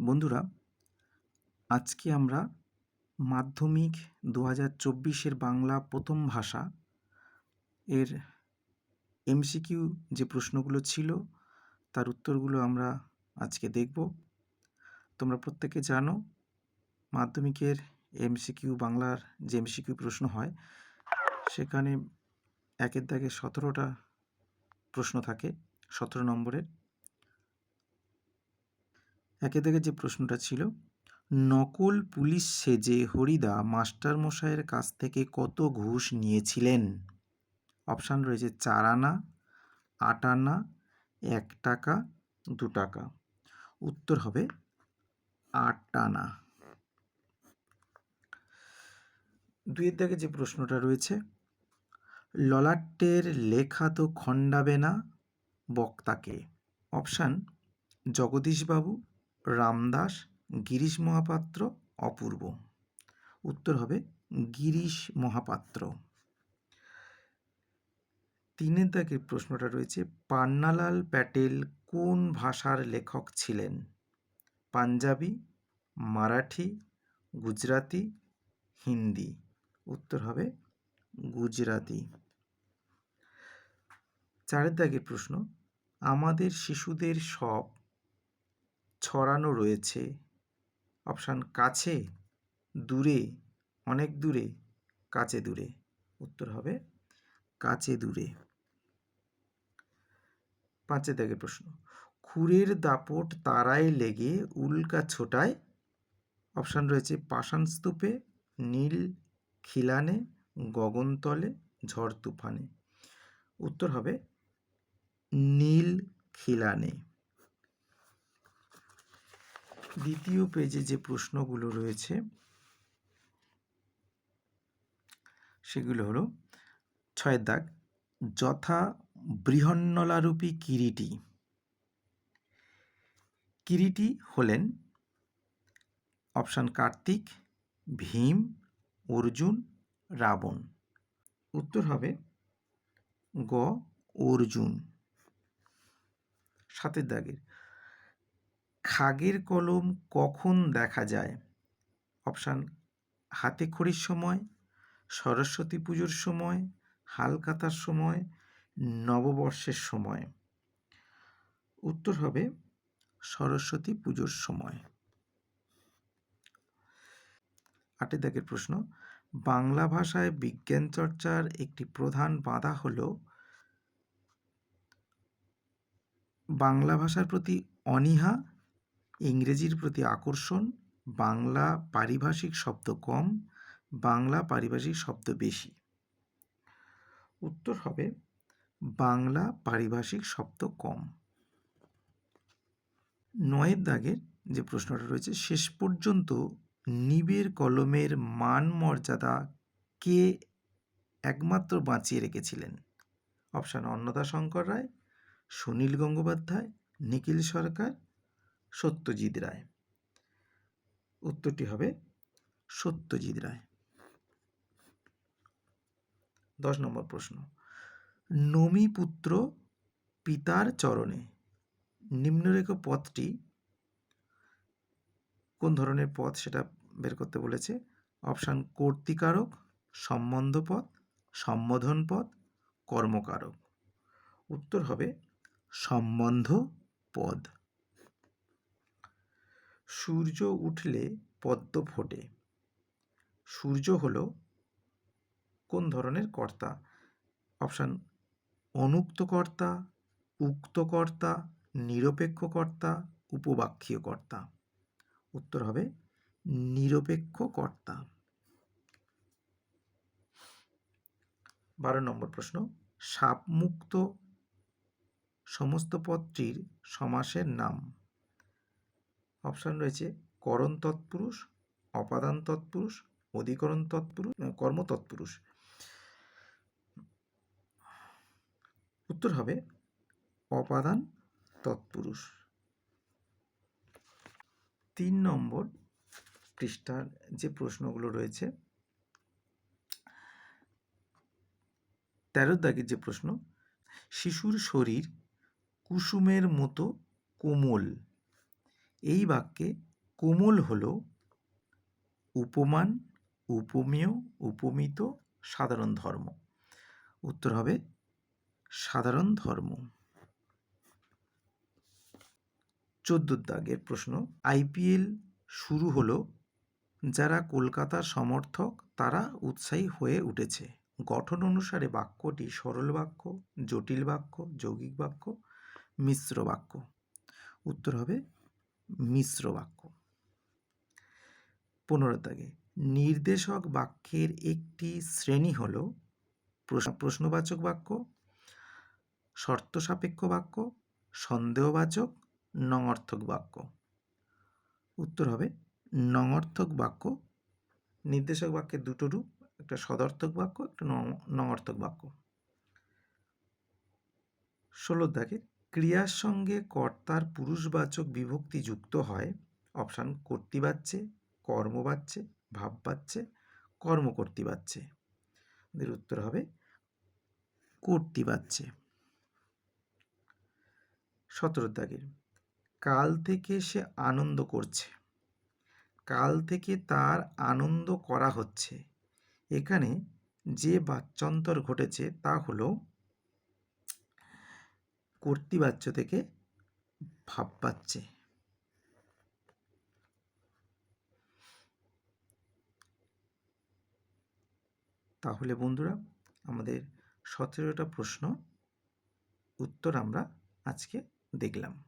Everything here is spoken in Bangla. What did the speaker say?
বন্ধুরা, আজকে আমরা মাধ্যমিক দু হাজার চব্বিশের বাংলা প্রথম ভাষা এর এমসিকিউ যে প্রশ্নগুলো ছিল, তার উত্তরগুলো আমরা আজকে দেখব। তোমরা প্রত্যেকে জানো, মাধ্যমিকের এমসিকিউ বাংলার যে এমসিকিউ প্রশ্ন হয়, সেখানে একের দাগে সতেরোটা প্রশ্ন থাকে, সতেরো নম্বরের। একে থেকে যে প্রশ্নটা ছিল, নকল পুলিশ সেজে হরিদা মাস্টারমশাইয়ের কাছ থেকে কত ঘুষ নিয়েছিলেন? অপশান রয়েছে চার আনা, আট আনা, এক টাকা, দু টাকা। উত্তর হবে আট আনা। দুইয়ের দাগে যে প্রশ্নটা রয়েছে, ললাটের লেখা তো খণ্ডাবে না বক্তাকে? অপশান, জগদীশবাবু রামদাস গিরিশ মহাপাত্র, অপূর্ব। উত্তর হবে গিরিশ মহাপাত্র। তিনের দাগে প্রশ্নটা রয়েছে, পান্নালাল প্যাটেল কোন ভাষার লেখক ছিলেন? পাঞ্জাবি, মারাঠি, গুজরাতি, হিন্দি। উত্তর হবে গুজরাতি। চারের দাগের প্রশ্ন, আমাদের শিশুদের সব ছড়ানো রয়েছে। অপশান কাছে, দূরে, অনেক দূরে, কাছে দূরে। উত্তর হবে, কাছে দূরে। পাঁচে দাগের প্রশ্ন, খুরের দাপট তারায় লেগে উল্কা ছোটায়। অপশান রয়েছে, পাষাণ স্তূপে, নীল খিলানে, গগনতলে, ঝড় তুফানে। উত্তর হবে, নীল খিলানে। দ্বিতীয় পেজে যে প্রশ্নগুলো রয়েছে, সেগুলো হলো, ছয়ের দাগ, যথা বৃহন্নলারূপী কিরিটি। কিরিটি হলেন অপশান কার্তিক, ভীম, অর্জুন, রাবণ। উত্তর হবে গ, অর্জুন। সাতের দাগের। খাগের কলম কখন দেখা যায়? অপশান, হাতে খড়ির সময়, সরস্বতী পুজোর সময়, হালকাতার সময়, নববর্ষের সময়। উত্তর হবে, সরস্বতী পুজোর সময়। আটের দাগের প্রশ্ন, বাংলা ভাষায় বিজ্ঞান চর্চার একটি প্রধান বাধা হল বাংলা ভাষার প্রতি অনীহা ইংরেজির প্রতি আকর্ষণ, বাংলা পারিভাষিক শব্দ কম, বাংলা পারিভাষিক শব্দ বেশি। উত্তর হবে, বাংলা পারিভাষিক শব্দ কম। নয়ের দাগের যে প্রশ্নটা রয়েছে, শেষ পর্যন্ত নিবের কলমের মান মর্যাদা কে একমাত্র বাঁচিয়ে রেখেছিলেন? অপশান অন্নদা শঙ্কর রায়, সুনীল গঙ্গোপাধ্যায়, নিখিল সরকার সত্যজিৎ রায়। উত্তরটি হবে সত্যজিৎ রায়। দশ নম্বর প্রশ্ন। নমিপুত্র পিতার চরণে নিম্নরেখ পথটি কোন ধরনের পথ সেটা বের করতে বলেছে? অপশান কর্তিকারক, সম্বন্ধ পথ, সম্বোধন পথ, কর্মকারক। উত্তর হবে সম্বন্ধ পদ। সূর্য উঠলে পদ্ম ফোটে। সূর্য হল কোন ধরনের কর্তা? অপশান অনুক্ত কর্তা উক্ত কর্তা নিরপেক্ষ কর্তা উপবাক্যীয় কর্তা উত্তর হবে নিরপেক্ষ কর্তা বারো নম্বর প্রশ্ন, সাপমুক্ত সমস্ত পদটির সমাসের নাম। অপশান রয়েছে করণ তৎপুরুষ, অপাদান তৎপুরুষ, অধিকরণ তৎপুরুষ কর্ম তৎপুরুষ। উত্তর হবে অপাদান তৎপুরুষ। তিন নম্বর পৃষ্ঠার যে প্রশ্নগুলো রয়েছে, তেরো দাগের যে প্রশ্ন, শিশুর শরীর কুসুমের মতো কোমল। এই বাক্যে কোমল হল, উপমান, উপমেয়, উপমিত, সাধারণ ধর্ম। উত্তর হবে, সাধারণ ধর্ম। চোদ্দ দাগের প্রশ্ন, আইপিএল শুরু হলো, যারা কলকাতার সমর্থক, তারা উৎসাহী হয়ে উঠেছে। গঠন অনুসারে বাক্যটি সরল বাক্য, জটিল বাক্য, যৌগিক বাক্য, মিশ্র বাক্য। উত্তর হবে মিশ্র বাক্য। পনেরো দাগে, নির্দেশক বাক্যের একটি শ্রেণি হল প্রশ্ন- প্রশ্নবাচক বাক্য শর্ত সাপেক্ষ বাক্য, সন্দেহবাচক নঙর্থক বাক্য। উত্তর হবে নঙর্থক বাক্য। নির্দেশক বাক্যের দুটো রূপ, একটা সদর্থক বাক্য, একটা নঙর্থক বাক্য। ষোলো দাগে ক্রিয়ার সঙ্গে কর্তার পুরুষবাচক বিভক্তি যুক্ত হয়। অপশান কর্তৃবাচ্যে কর্মবাচ্যে ভাববাচ্যে কর্মকর্তৃবাচ্যে এর উত্তর হবে কর্তৃবাচ্যে সতেরো দাগের, কাল থেকে সে আনন্দ করছে। কাল থেকে তার আনন্দ করা হচ্ছে। এখানে যে বাচ্যন্তর ঘটেছে তা হলো কর্তৃবাচ্য থেকে ভাববাচ্যে তাহলে বন্ধুরা আমাদের সতেরোটা প্রশ্ন উত্তর আমরা আজকে দেখলাম।